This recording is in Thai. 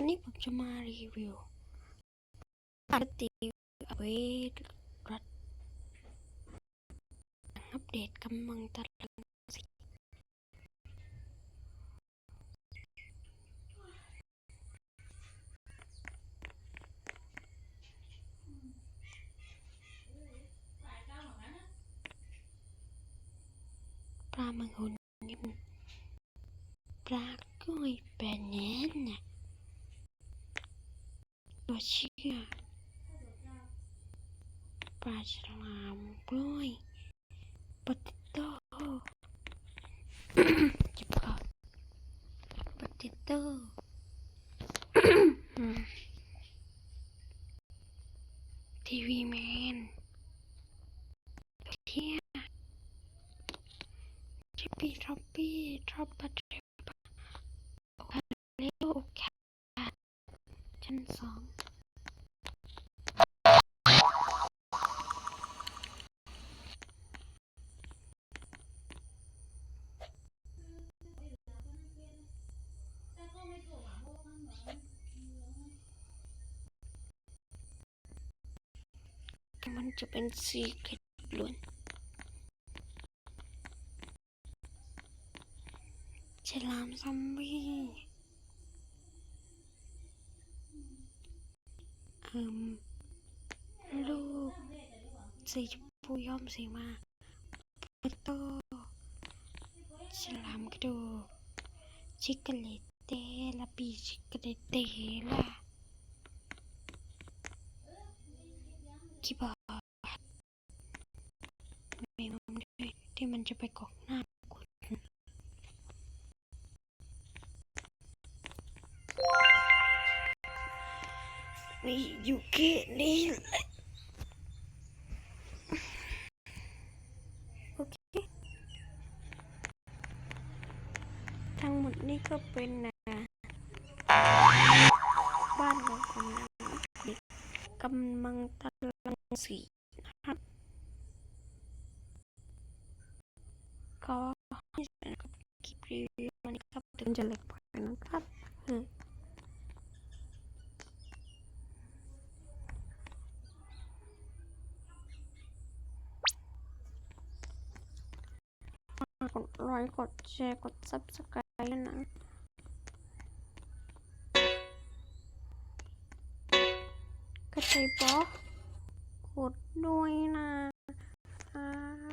ันนี้ผมจะมารีวิวปกติเอาไว้รัดอัปเดตกำลังตรังสีปลามังคุดนี่นปลาก้อยแปนแนนน่ะตัวเชื่อปลาฉลามกล้อยปลาติโต้จิบก่อนปลาติโต้ทีวีแมนเที่ยชิปปี้ทรอปปี้ทรอปปะทรอปโอคาเลโอแคท ชั้นสองมันจะเป็นสีเกตล้วนฉลามซอมบี้ ลูกสีชมพูย้อมสีมาปโตฉลามกระโดดชิคกเลเตลาปีชิคกเลเตล่าคิบอมีมันด้วยที่มันจะไปกอกหน้า คุณมีอยู่แค่นี้แหละโอเคทั้งหมดนี่ก็เป็นนะบ้านขอ ดไลค์กดแชร์กดซับสไครต์นะกรใจบอสกดด้วยนะอา